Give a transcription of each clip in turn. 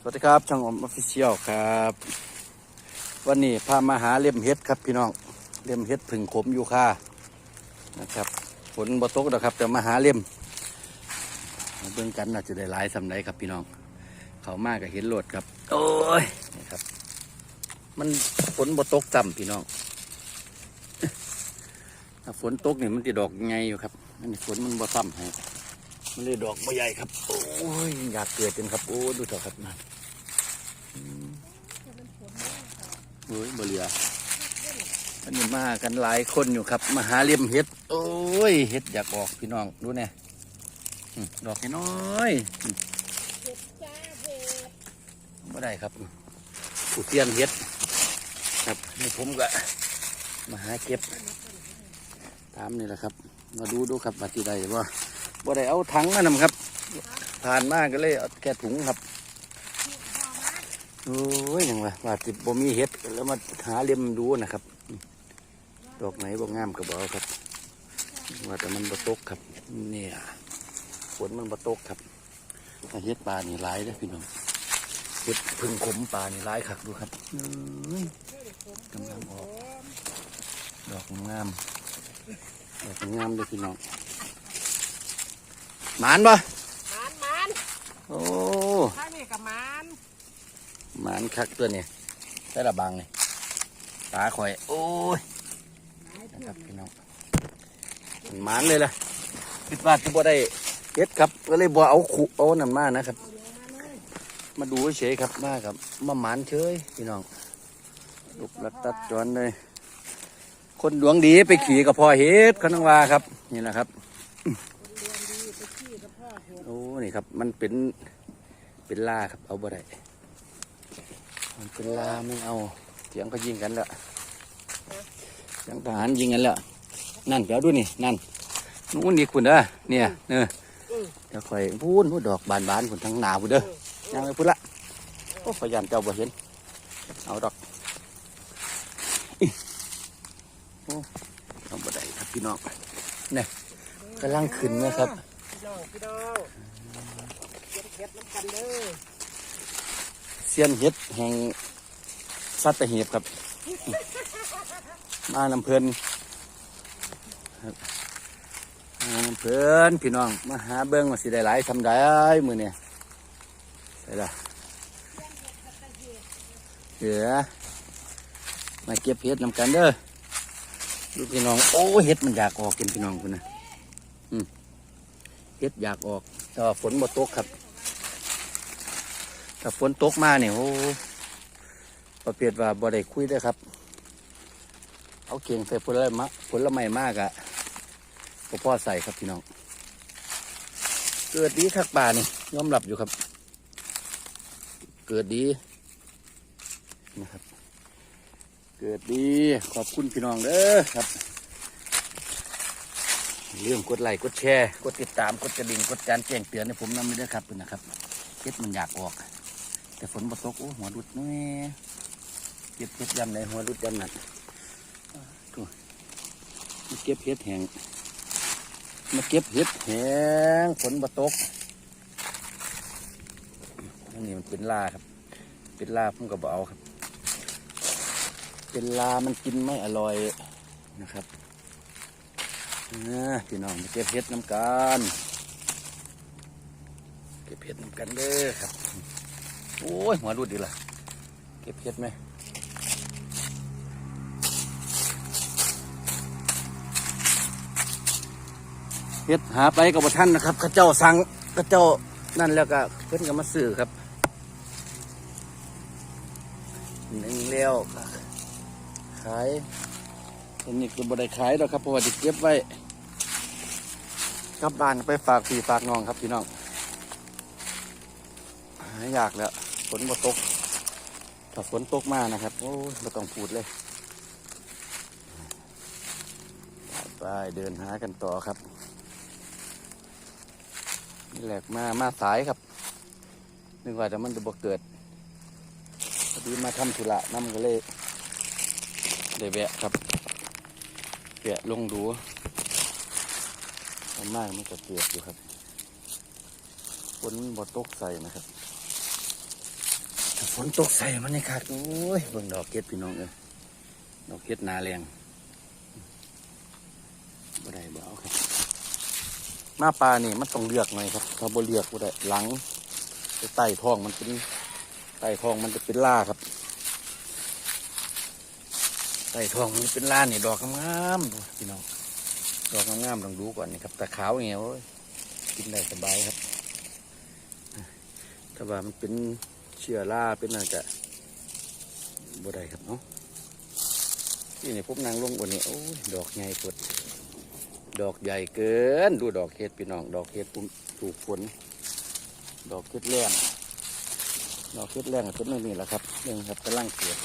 สวัสดีครับ ช่างอมออฟฟิเชียลครับ วันนี้พามาหาเล่มเฮ็ดครับพี่น้องเล่มเฮ็ดผึ่งขมอยู่ค่านะครับฝนบ่ตกนะครับแต่มาหาเล่มมาเบิ่งกันน่าจะได้หลายสำไรครับพี่น้อง เขามากกับเห็นโหลดครับ โอ้ยนี่ครับ มันฝนบ่ตกจำพี่น้องถ้าฝนตกเนี่ยมันจะดอกไงอยู่ครับอันนี้ฝนมันบ่ซ้ำให้ มันเลยดอกบ่ใหญ่ครับ โอ้ยอยากเกิดจนครับ โอ้ยดูเถอะครับนะอืมโอ้ยบ่เหลืออันนี้มากันหลายคนอยู่ครับ มาหาเลี่ยมเห็ด โอ้ยเห็ดอยากออกพี่น้องดูเนี่ยอืมดอกน้อยๆอืมบ่ได้ครับผู้เตียนเห็ด ครับนี่ผมก็มาหาเก็บ ตามนี่แหละครับ มาดูดูครับว่าที่ใดว่า บ่ได้เอาถังมานำครับผ่านมาก็เลยเอาแค่ถุงครับโอ้ยยังว่าว่าติบ่มีเห็ดแล้วมาหาเล่มดูนะครับดอกไหนบ่งามก็บ่เอาครับ ว่าแต่มันบ่ตกครับเนี่ยฝนมันบ่ตกครับเห็ดปลานี่หลายเด้อพี่น้องเห็ดพึ่งขมปลานี่หลายคักดูครับเอ้ยกำลังออกดอกงามดอกงามเลยพี่น้อง หมานปะมันมันโอ้ข้างนี้กับมันหมานคักตัวเนี่ยใส่ระบังเลยตาข่อย โอ้ยนะครับพี่น้องหมานเลยล่ะคิดว่าที่บ่ได้เฮ็ดครับ ก็เลยบ่เอาขุเอานั่นมานะครับ มาดูเฉยๆครับมาครับ มาหมานเฉยพี่น้องลุกลัดตัดจวนเลย คนดวงดีไปขี่กับพ่อเฮ็ดเขานังว่าครับ นี่แหละครับโอ้ นี่ครับ มันเป็นเป็นล่าครับ เอาบ่ได้มันเป็นล่าไม่เอาเสียงก็ยิงกันแล้วเสียงทหารยิงกันแล้ว นั่นเดี๋ยวดูนี่ นั่นนู้นนี่คุณเด้อเนี่ยเนอเดี๋ยวคอยพูนพูดดอกบานบานๆคุณทั้งหนาคุณเด้อยังไม่พูดละโอ้พยานเจ้าบ่เห็น เอาดอกอิโอ้เอาบ่ได้ครับพี่น้องเนี่ยกำลังขึ้นนะครับพี่น้องพี่น้อง เก็บเก็บน้ำกันเด้อเซียนเฮ็ดแห่งสัตหีบครับ มาลำเพลินครับมาลำเพลินพี่น้อง มาหาเบิ้งว่าสิได้หลายทำได้มือเนี่ยใส่ละเหลือมาเก็บเห็ดนำกันเด้อลูกพี่น้อง โอ้เห็ดมันอยากออกกินพี่น้องคุณนะเห็ดอยากออกแต่ฝนบ่ตกครับ ถ้าฝนตกมาเนี่ยโอ้ประเภทว่าบ่ได้คุยได้ครับ เอาเกียงใส่ผลไม้ผลไม้มากอะก็พ่อใส่ครับพี่น้อง เกิดดีคักป่านี่ยอมรับอยู่ครับ เกิดดีนะครับ เกิดดีขอบคุณพี่น้องเด้อครับเรื่องกดไลค์กดแชร์ กดติดตามกดกระดิ่งกดการแจ้งเตือนให้ผมนำไปด้ครับนะครับเก็ดมันอยากออก แต่ฝนบ่ตกโอ้หัวรุดแนี่เก็บเห็ดยำในหัวรุดยำนั่นตัวมาเก็บเห็ดแห้งมาเก็บเห็ดแห้งฝนบ่ตกอันนี้มันเป็นลาครับ เป็นลาผมก็บเอาครับ เป็นลามันกินไม่อร่อยนะครับนะพี่น้องมาเก็บเห็ดน้ำกัน เก็บเห็ดน้ำกันเด้อครับ โอ้ย หัวรุดดีละเก็บเห็ดไหมเห็ดหาไปกับท่านนะครับข้าเจ้าสั่งข้าเจ้านั่นแล้วก็เพิ่นก็มาซื้อครับหนึ่งเลี้ยวขายอันนี้ก็บ่ได้ขายหรอกครับเพราะว่าจะเก็บไว้กลับบ้านไปฝากพี่ฝากน้องครับพี่น้องหายากแล้ว ฝนบ่ตก ถ้าฝนตกมากนะครับ โอ้ยไม่ต้องพูดเลย ไปเดินหากันต่อครับ นี่แหลกมา มาสายครับ นึกว่าจะมันจะบ่เกิดพอดีมาทำธุระน้ำก็เลยได้แวะครับแวะลงดูส่วนมากมันก็เกิดอยู่ครับฝนบ่ตกใส่นะครับ ฝนตกใส่มันนี่ครับโอ้ยเบิ่งดอกเก็ดพี่น้องเอ้ยดอกเก็ดนาแรงบ่ได้บ่เอาครับมาปลานี่มันต้องเลือกหน่อยครับ ถ้าบ่เลือกบ่ได้หลังไปใต้ท้องมันเป็นใต้ท้องมันจะเป็นล่าครับใต้ท้องมันเป็นล่านี่ดอกงามๆพี่น้องดอกงามๆต้องดูก่อนนี่ครับแต่ขาวเงี้ยโอ้ยกินได้สบายครับ ถ้าว่ามันเป็น เชื้อราเป็นอะไรจะบ่ได้ครับเนาะนี่นี่ผมนางลงบนนี้โอ้ยดอกใหญ่ปวดดอกใหญ่เกิน ดูดอกเห็ดพี่น้อง ดอกเห็ดปุ่มถูกฝนดอกเห็ดแรงดอกเห็ดแรงก็ต้นนี่แหละครับนี่ครับกำลังเกิด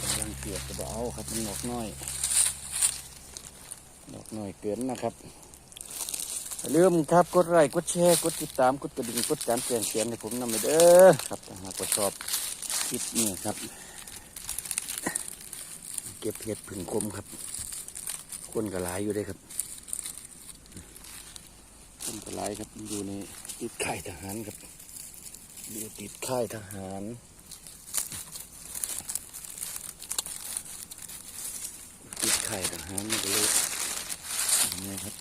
กำลังเกิดก็บเอาครับมันดอกน้อย ดอกน้อยเกินนะครับ อย่าลืมครับกดไลค์กดแชร์กดติดตามกดกระดิ่งกดการแจ้งเตือนให้ผมนำไปเด้อครับถ้าหากว่าชอบคลิปนี้ครับ เก็บเห็ดผึ่งคมครับคนก็หลายอยู่เลยครับคนก็หลายครับอยู่ในติดค่ายทหารครับอยู่ติดค่ายทหารติดค่ายทหารมันก็เลยอย่างนี้ครับ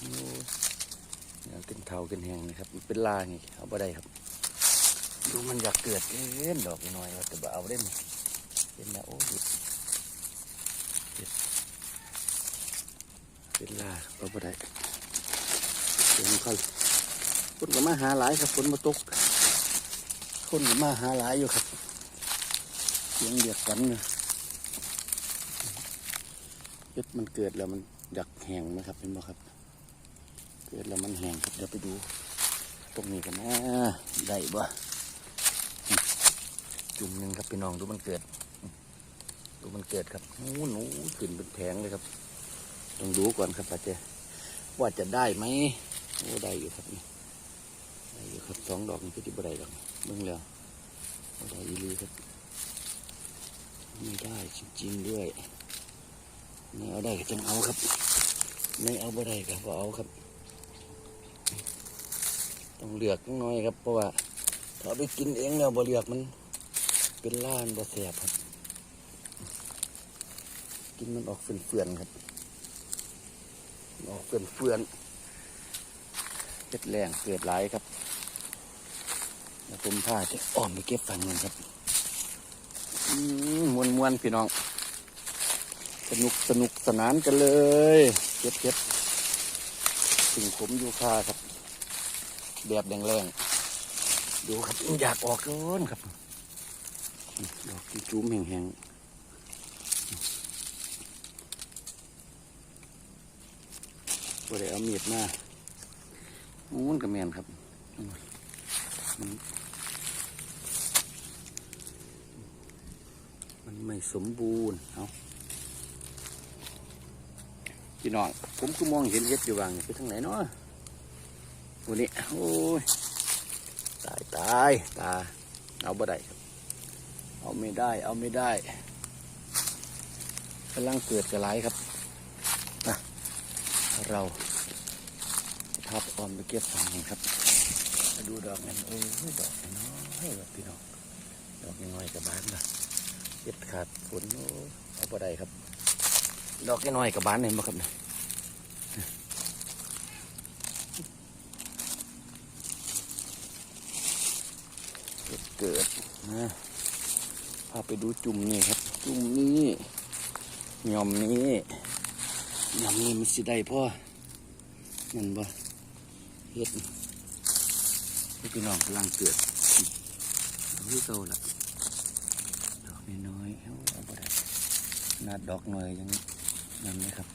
โอ้ย เป็นแหงนะครับเป็นลาไงเอาไปได้ครับ ดูมันอยากเกิดเอ็นดอกน้อยว่าแต่บ่เอาได้ไหมเป็นละโอ้ยเป็นเป็นลาเราบ่ได้เสียงเขาคนก็มาหาหลายครับฝนมาตกคนมาหาหลายอยู่ครับเสียงเดียกกันเนี่ยเฮ็ดมันเกิดแล้วมันอยากแหงไหมครับเห็นไหมครับ เกิดแล้วมันแห้งครับเดี๋ยวไปดู ตรงนี้กันนะได้บ่จุ่มหนึ่งครับพี่น้องดูมันเกิด ดูมันเกิดครับโอ้หนูขึ้นเป็นแผงเลยครับ ต้องดูก่อนครับป้าเจว่าจะได้ไหมโอ้ได้อยู่ครับนี่ได้อยู่ครับสองดอกนี่ก็จะบ่ได้ดอกเบิ่งแล้วบ่ได้อีลีครับไม่ได้จริงๆด้วยไม่เอาได้ก็จังเอาครับ ไม่เอาบ่ได้ก็บ่เอาครับ ต้องเลือกน้อยครับเพราะว่าถ้าไปกินเองแล้วบ่เลือกมัน เป็นล้านบ่แสบครับ กินมันออกเฟื่อนๆครับ ออกเฟื่อนๆเก็ดแรงเกิดหลายครับแล้วผมพาจะอ้อมไปเก็บฝั่งนึงครับมวนมวนๆพี่น้อง สนุกสนุกสนานกันเลย เก็บเก็บถึงผมอยู่ค่าครับ แบบแรงๆดูครับอยากออกเกินครับดอกจุ้มแห้งๆก็ได้เอามีดมาโอ้มันก็แมนครับมันมันไม่สมบูรณ์ เอาพี่น้อง ผมก็มองเห็นเห็ดอยู่วางไปทางไหนเนาะ วันนี้โอ้ยตายตายตาเอาบ่ได้ครับเอาไม่ได้ เอาไม่ได้กำลังเกิดกระไรครับนะเราทับออมไปเก็บฝังครับดูดอกนั้นโอ้ยดอกน้อยแบบพี่น้องดอกน้อยกับบานนะเก็บขาดฝนเอาไปได้ครับ ดอกน้อยกับบานเห็นไหมครับเนี่ยเกิดเกิด นะพาไปดูจุ่มนี่ครับ จุ่มนี้ยอมนี้ยำนี่มันสิได้พ่อนั่นบ่เฮ็ดให้พี่น้องกำลังเกิดนี่เก่าละดอกน้อยๆเอาเอาบ่ได้นาดดอกหน่อยยังนั่นนะครับ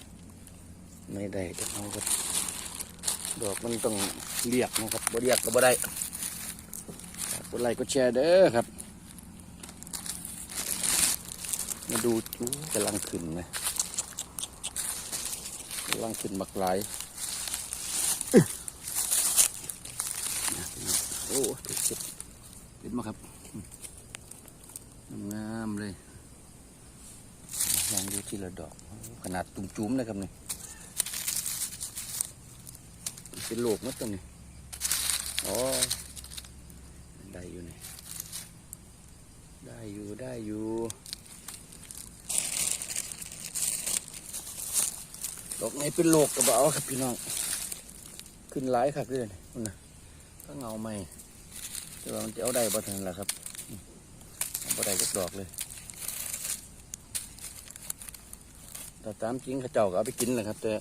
ไม่ได้ก็เอาครับดอกมันต้องเรียกนะครับบ่เรียกก็บ่ได้กดไลค์กดแชร์เด้อครับ มาดูจูกำลังขึ้นนะกำลังขึ้นบักหลายโอ้ถูกเจ็บเห็นไหมครับงามๆเลยยางดูทีละดอก ขนาดตุ่มจุ้มๆเลยครับนี่เป็นโลกมัดตรงนี้อ๋อได้อยู่นี่ได้อยู่ได้อยู่ ดอกไหนเป็นโลกกระเบอาครับพี่น้อง ขึ้นหลายคักเลยนี่พุ่นะก็เงาไม่แต่ว่ามันจะเอาได้บ่ทันละครับเอาบ่ได้ก็ดอกเลยแต่ตามจริงเขาเจ้าก็เอาไปกินแหละครับ แต่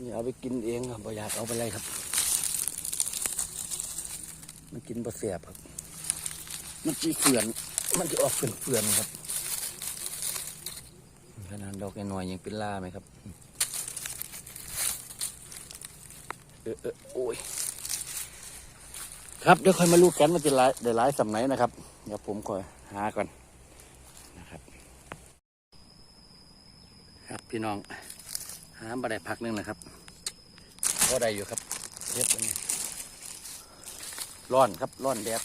นี่เอาไปกินเองครับบ่อยากเอาไปเลยครับ มันกินบ่เสียบครับ มันจีเฟื่อน มันจะออกเป็นเฟื่อนๆครับขนาดดอกน้อยยังเป็นล่าไหมครับ เออเออโอ้ยครับเดี๋ยวค่อยมาลูกกันว่าจะไล่ได้ไล่สำไหนนะครับ เดี๋ยวผมค่อยหาก่อนนะครับ ครับพี่น้อง หาบัไดพักนึงนะครับก็ได้อยู่ครับเรียบร้อยร้อนครับร้อนแดด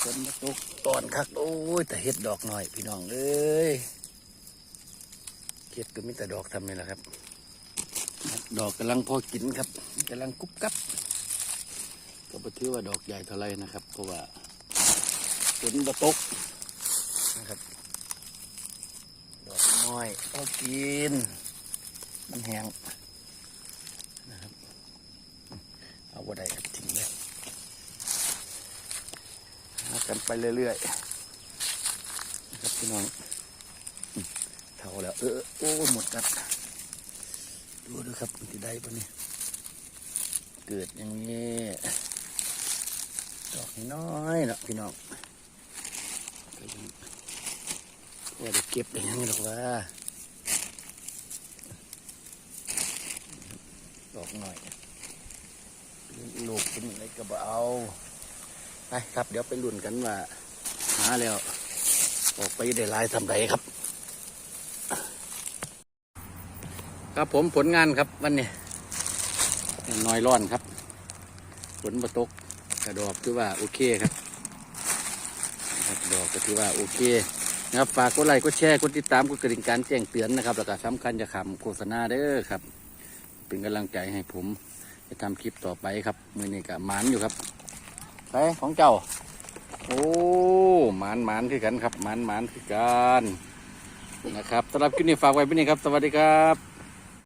ฝนตกตอนคักโอ้ยแต่เห็ดดอกหน่อย พี่น้องเอ้ยเห็ดก็มีแต่ดอกทำนี่แหละครับ ดอกกำลังพอกินครับกำลังกุ๊บกับ ก็บ่ถือว่าดอกใหญ่เท่าไรนะครับ เพราะว่าฝนบ่ตกนะครับ ดอกน้อยพอกิน มันแห้งนะครับ เอาบ่ได้ครับทิ้งเลยหากันไปเรื่อยๆนะครับพี่น้องเท่าแล้ว เออโอ้หมดครับ ดูดูครับมันจะได้ปะเนี่ยเกิดอย่างนี้ดอกน้อยเนาะพี่น้องก็ยังว่าได้เก็บได้ยังหรอกว่าดอกหน่อยลูกเป็นอะไรก็บ่เอาไปครับ เดี๋ยวไปลุ้นกันว่าหาแล้ว ออกไปได้ลายทำไรครับ ครับผมผลงานครับวันนี้น้อยร้อนครับ ฝนมาตกกระดอกถือว่าโอเคครับนะครับดอกก็ถือว่าโอเคนะครับฝากกดไลค์กดแชร์กดติดตามกดกระดิ่งการแจ้งเตือนนะครับแล้วก็สำคัญจะขำโฆษณาเด้อครับ เป็นกำลังใจให้ผม จะทำคลิปต่อไปครับมือนี้กับหมานอยู่ครับไปของเจ้า โอ้หมานหมานคือกันครับหมานหมานคือกันนะครับสำหรับคลิปนี้ฝากไว้เป็นนี้ครับ สวัสดีครับ